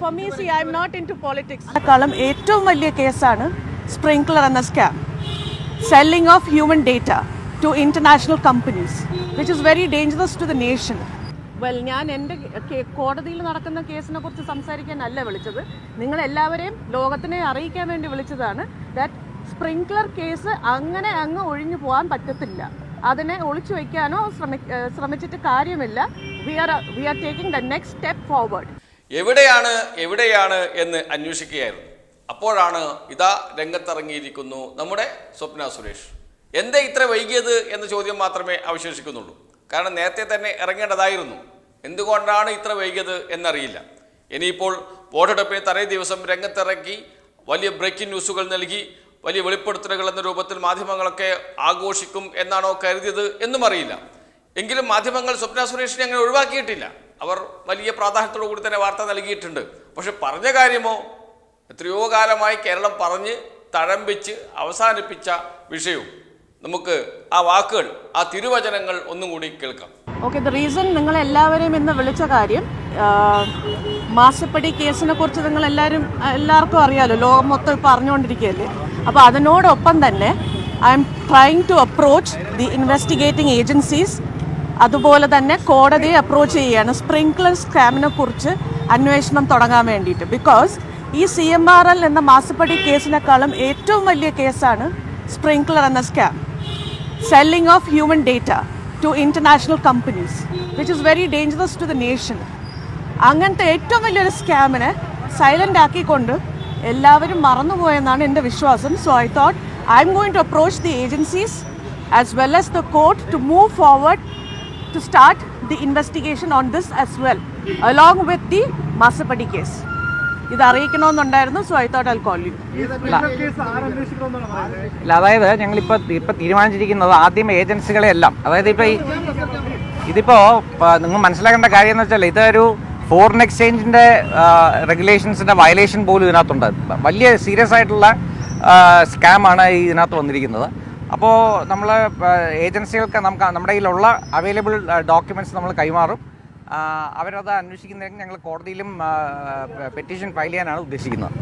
Four ഏറ്റവും വലിയ കേസാണ് സ്പ്രിങ്ക്ലർ എന്ന scam selling of human data to international companies which is very dangerous to the nation well ഞാൻ എന്റെ കോടതിയിൽ നടക്കുന്ന കേസിനെ കുറിച്ച് സംസാരിക്കാനല്ല വിളിച്ചത്. നിങ്ങൾ എല്ലാവരെയും ലോകത്തിനെ അറിയിക്കാൻ വേണ്ടി വിളിച്ചതാണ് ദാറ്റ് സ്പ്രിങ്ക്ലർ കേസ് അങ്ങനെ അങ്ങ് ഒഴിഞ്ഞു പോകാൻ പറ്റത്തില്ല. അതിനെ ഒളിച്ചു വയ്ക്കാനോ ശ്രമിച്ചിട്ട് കാര്യമില്ല. We are we are taking the next step forward എവിടെയാണ് എവിടെയാണ് എന്ന് അന്വേഷിക്കുകയായിരുന്നു. അപ്പോഴാണ് ഇതാ രംഗത്തിറങ്ങിയിരിക്കുന്നു നമ്മുടെ സ്വപ്ന സുരേഷ്. എന്തേ ഇത്ര വൈകിയത് എന്ന ചോദ്യം മാത്രമേ അവശേഷിക്കുന്നുള്ളൂ. കാരണം നേരത്തെ തന്നെ ഇറങ്ങേണ്ടതായിരുന്നു. എന്തുകൊണ്ടാണ് ഇത്ര വൈകിയത് എന്നറിയില്ല. ഇനിയിപ്പോൾ വോട്ടെടുപ്പിന് തലേ ദിവസം രംഗത്തിറക്കി വലിയ ബ്രേക്കിംഗ് ന്യൂസുകൾ നൽകി വലിയ വെളിപ്പെടുത്തലുകൾ എന്ന രൂപത്തിൽ മാധ്യമങ്ങളൊക്കെ ആഘോഷിക്കും എന്നാണോ കരുതിയത് എന്നും അറിയില്ല. എങ്കിലും മാധ്യമങ്ങൾ സ്വപ്ന സുരേഷിനെ അങ്ങനെ ഒഴിവാക്കിയിട്ടില്ല. അവർ വലിയ പ്രാധാന്യത്തോടു കൂടി തന്നെ വാർത്ത നൽകിയിട്ടുണ്ട്. പക്ഷെ പറഞ്ഞ കാര്യമോ? എത്രയോ കാലമായി കേരളം പറഞ്ഞ് തഴമ്പിച്ച് അവസാനിപ്പിച്ച വിഷയവും. നമുക്ക് ആ വാക്കുകൾ ആ തിരുവചനങ്ങൾ ഒന്നും കൂടി കേൾക്കാം. ഓക്കെ ദ റീസൺ നിങ്ങൾ എല്ലാവരെയും ഇന്ന് വിളിച്ച കാര്യം മാസപ്പടി കേസിനെ കുറിച്ച് നിങ്ങൾ എല്ലാവരും എല്ലാവർക്കും അറിയാലോ ലോകം മൊത്തം ഇപ്പോൾ അറിഞ്ഞുകൊണ്ടിരിക്കുകയല്ലേ അപ്പോൾ അതിനോടൊപ്പം തന്നെ I'm trying to approach the investigating agencies അതുപോലെ തന്നെ കോടതിയെ അപ്രോച്ച് ചെയ്യുകയാണ്. സ്പ്രിങ്ക്ലർ സ്കാമിനെ കുറിച്ച് അന്വേഷണം തുടങ്ങാൻ വേണ്ടിയിട്ട്. ബിക്കോസ് ഈ സി എം ആർ എൽ എന്ന മാസപ്പടി കേസിനേക്കാളും ഏറ്റവും വലിയ കേസാണ് സ്പ്രിങ്ക്ലർ എന്ന scam selling of human data to international companies which is very dangerous to the nation അങ്ങനത്തെ ഏറ്റവും വലിയൊരു സ്കാമിനെ സൈലന്റ് ആക്കിക്കൊണ്ട് എല്ലാവരും മറന്നുപോയെന്നാണ് എന്റെ വിശ്വാസം. So I thought I'm going to approach the agencies as well as the court to move forward to start the investigation on this as well, along with the Masapadi case. ഇത് അറിയിക്കണമെന്നുണ്ടായിരുന്നു so I thought I call you ഇല്ല. അതായത് ഞങ്ങളിപ്പോൾ ഇപ്പം തീരുമാനിച്ചിരിക്കുന്നത് ആദ്യം ഏജൻസികളെ എല്ലാം അതായത് ഇപ്പോൾ ഈ ഇതിപ്പോൾ നിങ്ങൾ മനസ്സിലാക്കേണ്ട കാര്യം എന്ന് വെച്ചാൽ ഇതൊരു ഫോറിൻ എക്സ്ചേഞ്ചിന്റെ റെഗുലേഷൻസിന്റെ വയലേഷൻ പോലും ഇതിനകത്തുണ്ട്. വലിയ സീരിയസ് ആയിട്ടുള്ള സ്കാമാണ് ഈ ഇതിനകത്ത് വന്നിരിക്കുന്നത്. അപ്പോൾ നമ്മൾ ഏജൻസികൾക്ക് നമുക്ക് നമ്മുടെ കയ്യിലുള്ള അവൈലബിൾ ഡോക്യുമെന്റ്സ് നമ്മൾ കൈമാറും. അവരത് അന്വേഷിക്കുന്നതിന് ഞങ്ങൾ കോടതിയിലും പെറ്റീഷൻ ഫയൽ ചെയ്യാനാണ് ഉദ്ദേശിക്കുന്നത്.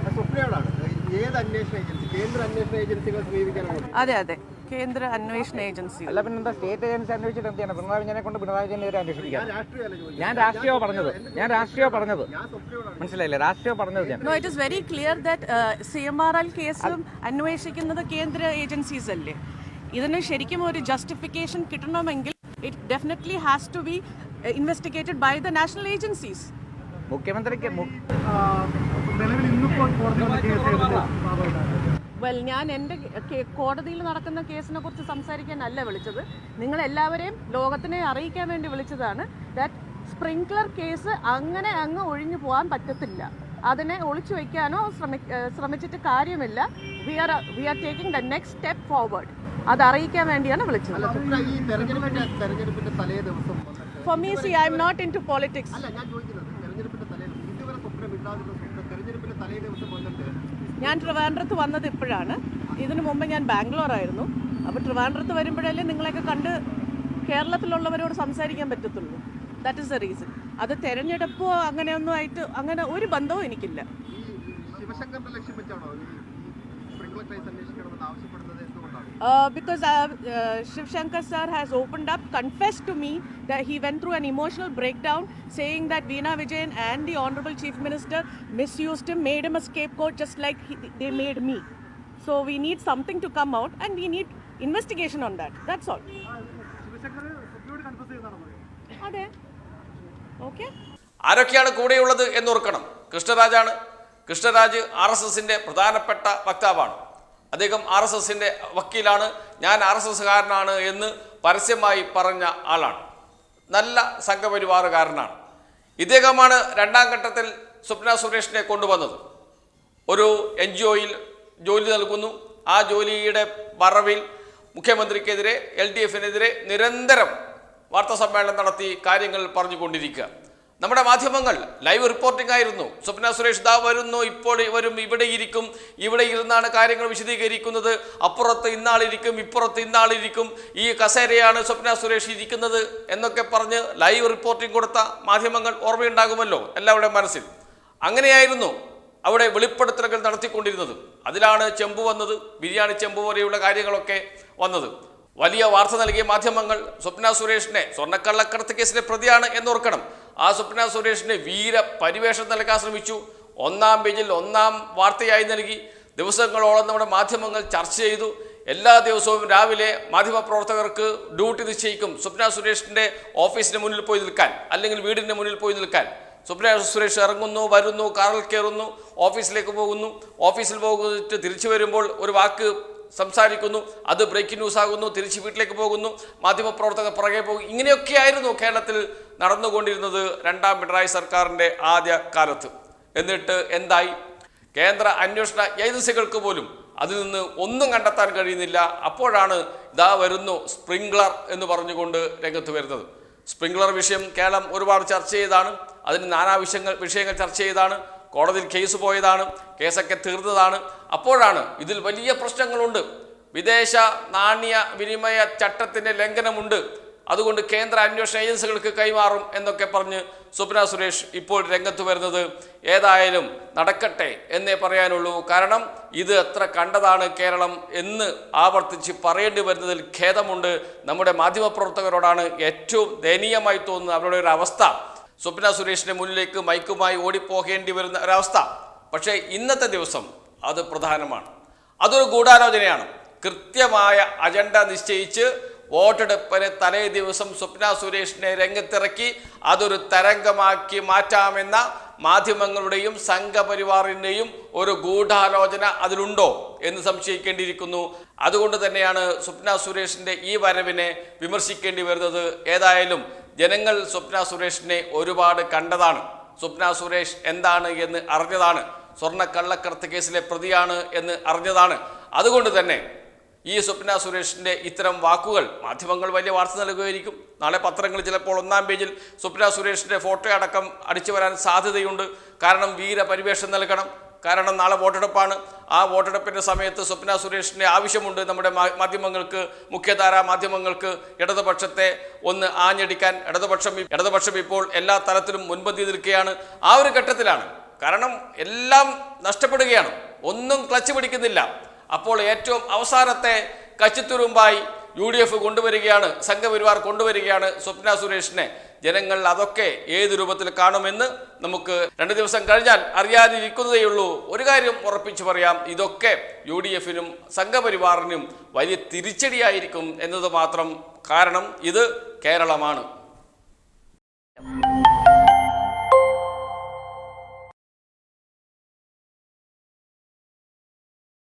അതെ അതെ. കേന്ദ്ര അന്വേഷണ ഏജൻസി. അല്ല പിന്നെ എന്താ സ്റ്റേറ്റ് ഏജൻസി അന്വേഷിച്ചിട്ട് എന്ത് ചെയ്യണം? പിണറായി വിജയനെ കൊണ്ട് പിണറായി വിജയനെ ഒരു അന്വേഷിക്കാം ഞാൻ രാഷ്ട്രീയമോ പറഞ്ഞത്? ഞാൻ രാഷ്ട്രീയമോ പറഞ്ഞത്? മനസ്സിലായില്ലേ? രാഷ്ട്രീയമോ പറഞ്ഞത് ഞാൻ. No it is very clear that C M R L കേസും അന്വേഷിക്കുന്നത് കേന്ദ്ര ഏജൻസീസ് അല്ലേ? ഇതിന് ശരിക്കും ഒരു ജസ്റ്റിഫിക്കേഷൻ കിട്ടണമെങ്കിൽ it definitely has to be investigated by the national agencies മുഖ്യമന്ത്രിക്ക് വെൽ ഞാൻ എന്റെ കോടതിയിൽ നടക്കുന്ന കേസിനെ കുറിച്ച് സംസാരിക്കാനല്ല വിളിച്ചത്. നിങ്ങൾ എല്ലാവരെയും ലോകത്തിനെ അറിയിക്കാൻ വേണ്ടി വിളിച്ചതാണ് ദാറ്റ് സ്പ്രിങ്ക്ലർ കേസ് അങ്ങനെ അങ്ങ് ഒഴിഞ്ഞു പോകാൻ പറ്റത്തില്ല. അതിനെ ഒളിച്ചു വയ്ക്കാനോ ശ്രമി ശ്രമിച്ചിട്ട് കാര്യമില്ല. We are we are taking the next step forward അത് അറിയിക്കാൻ വേണ്ടിയാണ് വിളിച്ചത്. For me see I'm not into politics ഞാൻ ട്രിവാൻഡ്രത്ത് വന്നത് ഇപ്പോഴാണ്. ഇതിനു മുമ്പ് ഞാൻ ബാംഗ്ലൂർ ആയിരുന്നു. അപ്പോൾ ട്രിവാൻഡ്രത്ത് വരുമ്പോഴല്ലേ നിങ്ങളെയൊക്കെ കണ്ട് കേരളത്തിലുള്ളവരോട് സംസാരിക്കാൻ പറ്റത്തുള്ളൂ. ദാറ്റ് ഇസ് ദ റീസൺ അത് തെരഞ്ഞെടുപ്പോ അങ്ങനെയൊന്നും ആയിട്ട് അങ്ങനെ ഒരു ബന്ധവും എനിക്കില്ല because Shankar sir has opened up, confessed to me that he went through an emotional breakdown, saying that Veena Vijayan and the Honorable Chief Minister misused him, made him a scapegoat, just like he, they made me. So we need something to come out, and we need investigation on that. That's all. അതെ okay. ആരൊക്കെയാണ് കൂടെയുള്ളത് എന്നോർക്കണം. കൃഷ്ണരാജാണ്. Krishnaraj R S എസിന്റെ പ്രധാനപ്പെട്ട വക്താവാണ്. അദ്ദേഹം R S എസിന്റെ വക്കീലാണ്. ഞാൻ ആർ എസ് എസ്സുകാരനാണ് എന്ന് പരസ്യമായി പറഞ്ഞ ആളാണ്. നല്ല സംഘപരിവാറുകാരനാണ്. ഇദ്ദേഹമാണ് രണ്ടാം ഘട്ടത്തിൽ സ്വപ്ന സുരേഷിനെ കൊണ്ടുവന്നത്. ഒരു എൻ ജി ഒയിൽ ജോലി നൽകുന്നു. ആ ജോലിയുടെ വറവിൽ മുഖ്യമന്ത്രിക്കെതിരെ എൽ ഡി എഫിനെതിരെ നിരന്തരം വാർത്താ സമ്മേളനം നടത്തി കാര്യങ്ങൾ പറഞ്ഞുകൊണ്ടിരിക്കുക. നമ്മുടെ മാധ്യമങ്ങൾ ലൈവ് റിപ്പോർട്ടിംഗ് ആയിരുന്നു. സ്വപ്ന സുരേഷ് ദാ വരുന്നു ഇപ്പോൾ വരും ഇവിടെ ഇരിക്കും ഇവിടെ ഇരുന്നാണ് കാര്യങ്ങൾ വിശദീകരിക്കുന്നത്. അപ്പുറത്ത് ഇന്നാളിരിക്കും ഇപ്പുറത്ത് ഇന്നാളിരിക്കും ഈ കസേരയാണ് സ്വപ്ന സുരേഷ് ഇരിക്കുന്നത് എന്നൊക്കെ പറഞ്ഞ് ലൈവ് റിപ്പോർട്ടിംഗ് കൊടുത്ത മാധ്യമങ്ങൾ ഓർമ്മയുണ്ടാകുമല്ലോ എല്ലാവരുടെ മനസ്സിൽ. അങ്ങനെയായിരുന്നു അവിടെ വെളിപ്പെടുത്തലുകൾ നടത്തിക്കൊണ്ടിരുന്നത്. അതിലാണ് ചെമ്പ് വന്നത് ബിരിയാണി ചെമ്പ് പോലെയുള്ള കാര്യങ്ങളൊക്കെ വന്നത്. വലിയ വാർത്ത നൽകിയ മാധ്യമങ്ങൾ സ്വപ്ന സുരേഷിനെ സ്വർണക്കള്ളക്കടത്ത് കേസിലെ പ്രതിയാണ് എന്നോർക്കണം. ആ സ്വപ്ന സുരേഷിന് വീര പരിവേഷം നൽകാൻ ശ്രമിച്ചു. ഒന്നാം പേജിൽ ഒന്നാം വാർത്തയായി നൽകി. ദിവസങ്ങളോളം നമ്മുടെ മാധ്യമങ്ങൾ ചർച്ച ചെയ്തു. എല്ലാ ദിവസവും രാവിലെ മാധ്യമപ്രവർത്തകർക്ക് ഡ്യൂട്ടി നിശ്ചയിക്കും സ്വപ്ന സുരേഷിന്റെ ഓഫീസിന് മുന്നിൽ പോയി നിൽക്കാൻ അല്ലെങ്കിൽ വീടിന്റെ മുന്നിൽ പോയി നിൽക്കാൻ. സ്വപ്ന സുരേഷ് ഇറങ്ങുന്നു വരുന്നു കാറിൽ കയറുന്നു ഓഫീസിലേക്ക് പോകുന്നു. ഓഫീസിൽ പോയിട്ട് തിരിച്ചു വരുമ്പോൾ ഒരു വാക്ക് സംസാരിക്കുന്നു അത് ബ്രേക്കിംഗ് ന്യൂസ് ആകുന്നു തിരിച്ച് വീട്ടിലേക്ക് പോകുന്നു മാധ്യമപ്രവർത്തകർ പുറകെ പോകും ഇങ്ങനെയൊക്കെയായിരുന്നു കേരളത്തിൽ നടന്നുകൊണ്ടിരുന്നത് രണ്ടാം പിണറായി സർക്കാരിന്റെ ആദ്യ കാലത്ത്. എന്നിട്ട് എന്തായി? കേന്ദ്ര അന്വേഷണ ഏജൻസികൾക്ക് പോലും അതിൽ നിന്ന് ഒന്നും കണ്ടെത്താൻ കഴിയുന്നില്ല. അപ്പോഴാണ് ഇതാ വരുന്നു സ്പ്രിംഗ്ലർ എന്ന് പറഞ്ഞുകൊണ്ട് രംഗത്ത് വരുന്നത്. സ്പ്രിംഗ്ലർ വിഷയം കേരളം ഒരുപാട് ചർച്ച ചെയ്താണ്. അതിന് നാനാ വിഷയങ്ങൾ വിഷയങ്ങൾ ചർച്ച ചെയ്താണ്. കോടതിയിൽ കേസ് പോയതാണ് കേസൊക്കെ തീർന്നതാണ്. അപ്പോഴാണ് ഇതിൽ വലിയ പ്രശ്നങ്ങളുണ്ട്. വിദേശ നാണ്യ വിനിമയ ചട്ടത്തിന്റെ ലംഘനമുണ്ട്. അതുകൊണ്ട് കേന്ദ്ര അന്വേഷണ ഏജൻസികൾക്ക് കൈമാറും എന്നൊക്കെ പറഞ്ഞ് സ്വപ്ന സുരേഷ് ഇപ്പോൾ രംഗത്ത് വരുന്നത് ഏതായാലും നടക്കട്ടെ എന്നേ പറയാനുള്ളൂ. കാരണം ഇത് എത്ര കണ്ടതാണ് കേരളം എന്ന് ആവർത്തിച്ച് പറയേണ്ടി വരുന്നതിൽ ഖേദമുണ്ട്. നമ്മുടെ മാധ്യമപ്രവർത്തകരോടാണ് ഏറ്റവും ദയനീയമായി തോന്നുന്നത്. അവരുടെ ഒരു അവസ്ഥ സ്വപ്ന സുരേഷിന്റെ മുന്നിലേക്ക് മൈക്കുമായി ഓടിപ്പോകേണ്ടി വരുന്ന ഒരവസ്ഥ. പക്ഷേ ഇന്നത്തെ ദിവസം അത് പ്രധാനമാണ്. അതൊരു ഗൂഢാലോചനയാണ്. കൃത്യമായ അജണ്ട നിശ്ചയിച്ച് വോട്ടെടുപ്പിന് തലേ ദിവസം സ്വപ്ന സുരേഷിനെ രംഗത്തിറക്കി അതൊരു തരംഗമാക്കി മാറ്റാമെന്ന മാധ്യമങ്ങളുടെയും സംഘപരിവാറിന്റെയും ഒരു ഗൂഢാലോചന അതിലുണ്ടോ എന്ന് സംശയിക്കേണ്ടിയിരിക്കുന്നു. അതുകൊണ്ട് തന്നെയാണ് സ്വപ്ന സുരേഷിന്റെ ഈ വരവിനെ വിമർശിക്കേണ്ടി വരുന്നത്. ഏതായാലും ജനങ്ങൾ സ്വപ്ന സുരേഷിനെ ഒരുപാട് കണ്ടതാണ്. സ്വപ്ന സുരേഷ് എന്താണ് എന്ന് അറിഞ്ഞതാണ്. സ്വർണ കള്ളക്കടത്ത് കേസിലെ പ്രതിയാണ് എന്ന് അറിഞ്ഞതാണ്. അതുകൊണ്ട് തന്നെ ഈ സ്വപ്ന സുരേഷിന്റെ ഇത്തരം വാക്കുകൾ മാധ്യമങ്ങൾ വലിയ വാർത്ത നൽകുകയായിരിക്കും. നാളെ പത്രങ്ങൾ ചിലപ്പോൾ ഒന്നാം പേജിൽ സ്വപ്ന സുരേഷിന്റെ ഫോട്ടോ അടക്കം അടിച്ചു വരാൻ സാധ്യതയുണ്ട്. കാരണം വീര പരിവേഷം നൽകണം. കാരണം നാളെ വോട്ടെടുപ്പാണ്. ആ വോട്ടെടുപ്പിന്റെ സമയത്ത് സ്വപ്ന സുരേഷിന്റെ ആവശ്യമുണ്ട്. നമ്മുടെ മാധ്യമങ്ങൾക്ക് മുഖ്യധാര മാധ്യമങ്ങൾക്ക് ഇടതുപക്ഷത്തെ ഒന്ന് ആഞ്ഞടിക്കാൻ. ഇടതുപക്ഷം ഇടതുപക്ഷം ഇപ്പോൾ എല്ലാ തലത്തിലും മുൻപന്തി നിൽക്കുകയാണ്. ആ ഒരു ഘട്ടത്തിലാണ്. കാരണം എല്ലാം നഷ്ടപ്പെടുകയാണ്. ഒന്നും ക്ലച്ച് പിടിക്കുന്നില്ല. അപ്പോൾ ഏറ്റവും അവസാനത്തെ കച്ചിത്തുരുമ്പായി യു ഡി എഫ് കൊണ്ടുവരികയാണ് സംഘപരിവാർ കൊണ്ടുവരികയാണ് സ്വപ്ന സുരേഷിനെ. ജനങ്ങൾ അതൊക്കെ ഏത് രൂപത്തിൽ കാണുമെന്ന് നമുക്ക് രണ്ട് ദിവസം കഴിഞ്ഞാൽ അറിയാതിരിക്കുന്നതേയുള്ളൂ. ഒരു കാര്യം ഉറപ്പിച്ചു പറയാം ഇതൊക്കെ യു ഡി എഫിനും സംഘപരിവാറിനും വലിയ തിരിച്ചടിയായിരിക്കും എന്നത് മാത്രം കാരണം ഇത് കേരളമാണ്.